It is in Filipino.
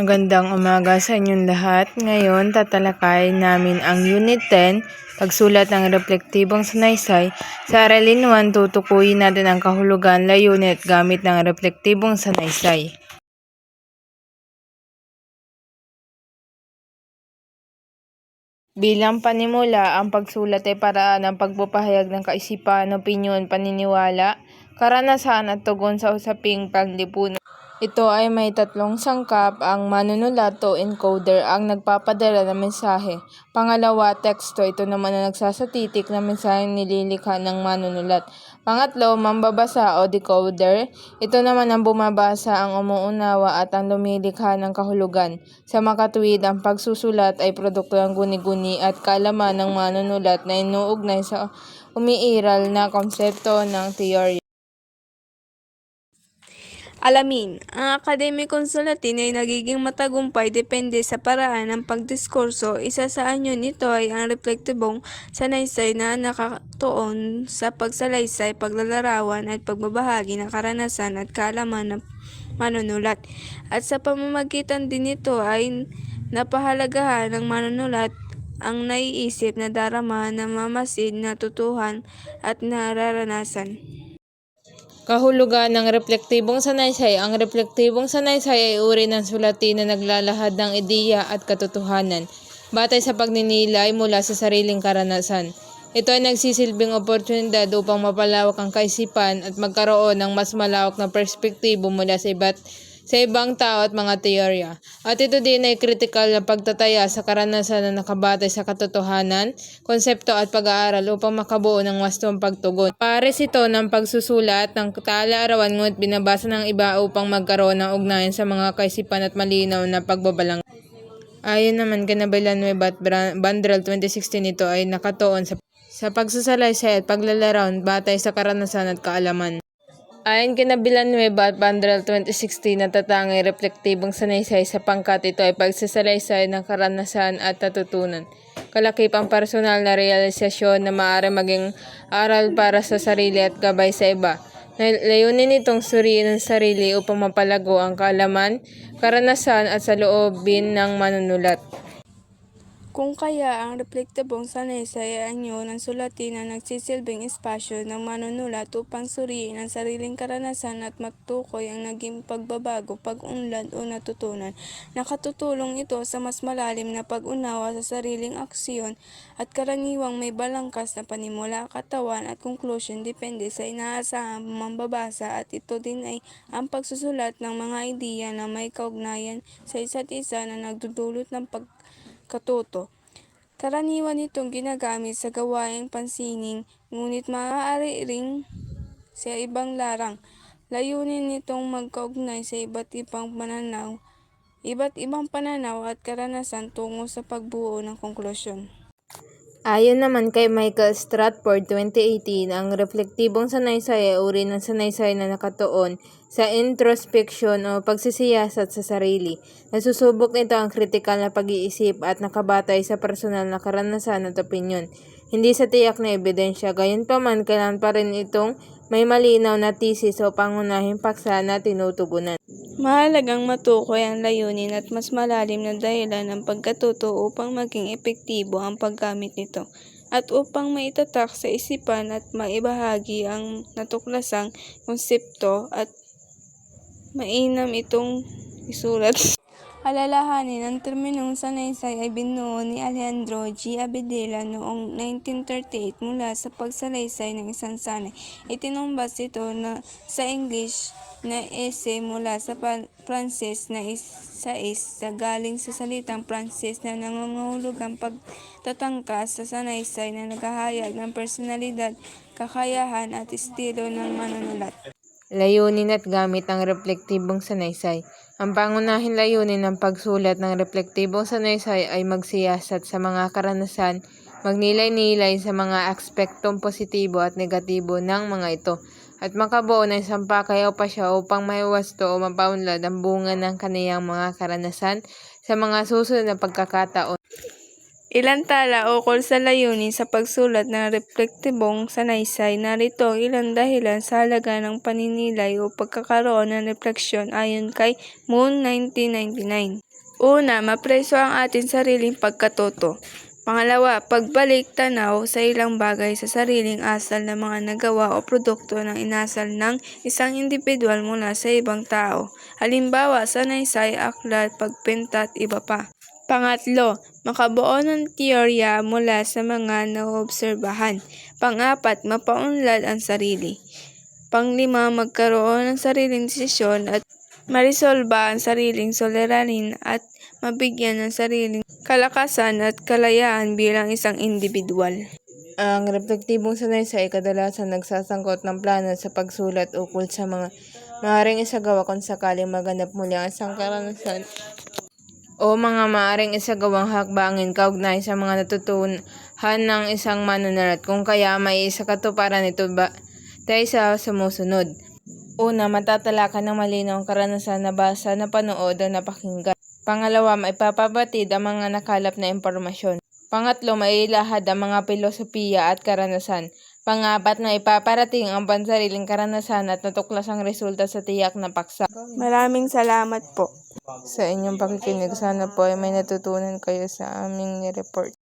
Magandang umaga sa inyong lahat. Ngayon, tatalakayin namin ang Unit 10, pagsulat ng reflektibong sanaysay. Sa Aralin 1, tutukuyin natin ang kahulugan layunin at gamit ng reflektibong sanaysay. Bilang panimula, ang pagsulat ay paraan ng pagpapahayag ng kaisipan, opinyon, paniniwala, karanasan at tugon sa usaping paglipunan. Ito ay may tatlong sangkap, ang manunulat o encoder ang nagpapadala ng mensahe. Pangalawa, teksto. Ito naman ang nagsasatitik ng mensahe nililikha ng manunulat. Pangatlo, mambabasa o decoder. Ito naman ang bumabasa, ang umuunawa at ang lumilikha ng kahulugan. Sa makatuwid, ang pagsusulat ay produkto ng guni-guni at kaalaman ng manunulat na inuugnay sa umiiral na konsepto ng teorya. Alamin, ang akademikong sulatin ay nagiging matagumpay depende sa paraan ng pagdiskurso. Isa sa anyo nito ay ang reflektibong sanaysay na nakatuon sa pagsalaysay, paglalarawan at pagbabahagi ng karanasan at kaalaman ng manunulat. At sa pamamagitan din nito ay napahalagahan ng manunulat ang naiisip na darama na mamasid, natutuhan at nararanasan. Kahulugan ng reflektibong sanaysay Ang reflektibong sanaysay ay uri ng sulatin na naglalahad ng ideya at katotohanan, batay sa pagninilay mula sa sariling karanasan. Ito ay nagsisilbing oportunidad upang mapalawak ang kaisipan at magkaroon ng mas malawak na perspektibo mula sa iba't sa ibang tao at mga teorya. At ito din ay kritikal na pagtataya sa karanasan na nakabatay sa katotohanan, konsepto at pag-aaral upang makabuo ng wastong pagtugon. Pares ito ng pagsusulat ng tala-arawan ngunit binabasa ng iba upang magkaroon ng ugnayan sa mga kaisipan at malinaw na pagbabalang. Ayon naman kay Nabilan Nueva at Bandrel 2016 ito ay nakatuon sa, sa pagsasalaysay at paglalarawan batay sa karanasan at kaalaman. Ayon kina Villanueva at Bandrel 2016 natatangay reflektibong sanaysay sa pangkat ito ay pagsasalaysay ng karanasan at natutunan. Kalakip ang personal na realisasyon na maaari maging aral para sa sarili at gabay sa iba. Layunin nitong suriin ang sarili upang mapalago ang kaalaman, karanasan at sa loobin ng manunulat. Kung kaya ang reflektibong sanaysay ay anyo ng sulatin na nagsisilbing espasyo ng manunulat upang suriin ang sariling karanasan at magtukoy ang naging pagbabago, pag-unlad o natutunan. Nakatutulong ito sa mas malalim na pag-unawa sa sariling aksyon at karaniwang may balangkas na panimula, katawan at conclusion depende sa inaasahang mambabasa at ito din ay ang pagsusulat ng mga ideya na may kaugnayan sa isa't isa na nagdudulot ng pag katuto. Karaniwan itong ginagamit sa gawaing pansining, ngunit maaari ring sa ibang larang. Layunin nitong magkaugnay sa iba't ibang pananaw, iba't ibang pananaw at karanasan tungo sa pagbuo ng konklusyon. Ayon naman kay Michael Stratford 2018, ang reflektibong sanaysay ay uri ng sanaysay na nakatuon sa introspection o pagsisiyasat sa sarili. Nasusubok ito ang kritikal na pag-iisip at nakabatay sa personal na karanasan at opinyon, hindi sa tiyak na ebidensya. Gayunpaman, kailan pa rin itong may malinaw na thesis o pangunahing paksa na tinutugunan. Mahalagang matukoy ang layunin at mas malalim na dahilan ng pagkatuto upang maging epektibo ang paggamit nito at upang maitatak sa isipan at maibahagi ang natuklasang konsepto at mainam itong isulat. Alalahanin, ang terminong sanaysay ay binuo ni Alejandro G. Abedela noong 1938 mula sa pagsalaysay ng isang sanay. Itinumbas ito na sa English na ese mula sa Pranses na isais sa galing sa salitang Pranses na nangangahulugang pagtatangkas sa sanaysay na naghahayag ng personalidad, kakayahan at estilo ng manunulat. Layunin at gamit ng reflektibong sanaysay. Ang pangunahing layunin ng pagsulat ng reflektibong sanaysay ay magsiyasat sa mga karanasan, magnilay-nilay sa mga aspektong positibo at negatibo ng mga ito, at makabuo ng isang pakay o pasya upang maiwasto o mapaunlad ang bunga ng kaniyang mga karanasan sa mga susunod na pagkakataon. Ilan tala ukol sa layunin sa pagsulat ng reflektibong sanaysay. Narito ang ilang dahilan sa halaga ng paninilay o pagkakaroon ng refleksyon ayon kay Moon 1999. Una, mapreso ang ating sariling pagkatoto. Pangalawa, pagbalik tanaw sa ilang bagay sa sariling asal ng mga nagawa o produkto ng inasal ng isang individual mula sa ibang tao. Halimbawa, sanaysay, aklat, pagpinta at iba pa. Pangatlo, makabuo ng teorya mula sa mga naobserbahan. Pangapat, mapaunlad ang sarili. Panglima, magkaroon ng sariling desisyon at marisolba ang sariling soleranin at mabigyan ng sariling kalakasan at kalayaan bilang isang individual. Ang reflektibong sanaysay ay kadalasan nagsasangkot ng plano sa pagsulat ukol sa mga maaaring isagawa kung sakaling maganap muli ang isang karanasan o mga maaaring isagawang hakbangin kaugnay sa mga natutuhan ng isang manunulat kung kaya may isa katuparan ito ba tayo sa sumusunod. Una, matatalakay ng malinaw ang karanasan na basa, napanood o napakinggan. Pangalawa, maipapabatid ang mga nakalap na impormasyon. Pangatlo, mailahad ang mga filosofiya at karanasan. Pangapat, na ipaparating ang pansariling karanasan at natuklas ang resulta sa tiyak na paksa. Maraming salamat po. Sa inyong pakikinig, sana po ay may natutunan kayo sa aming report.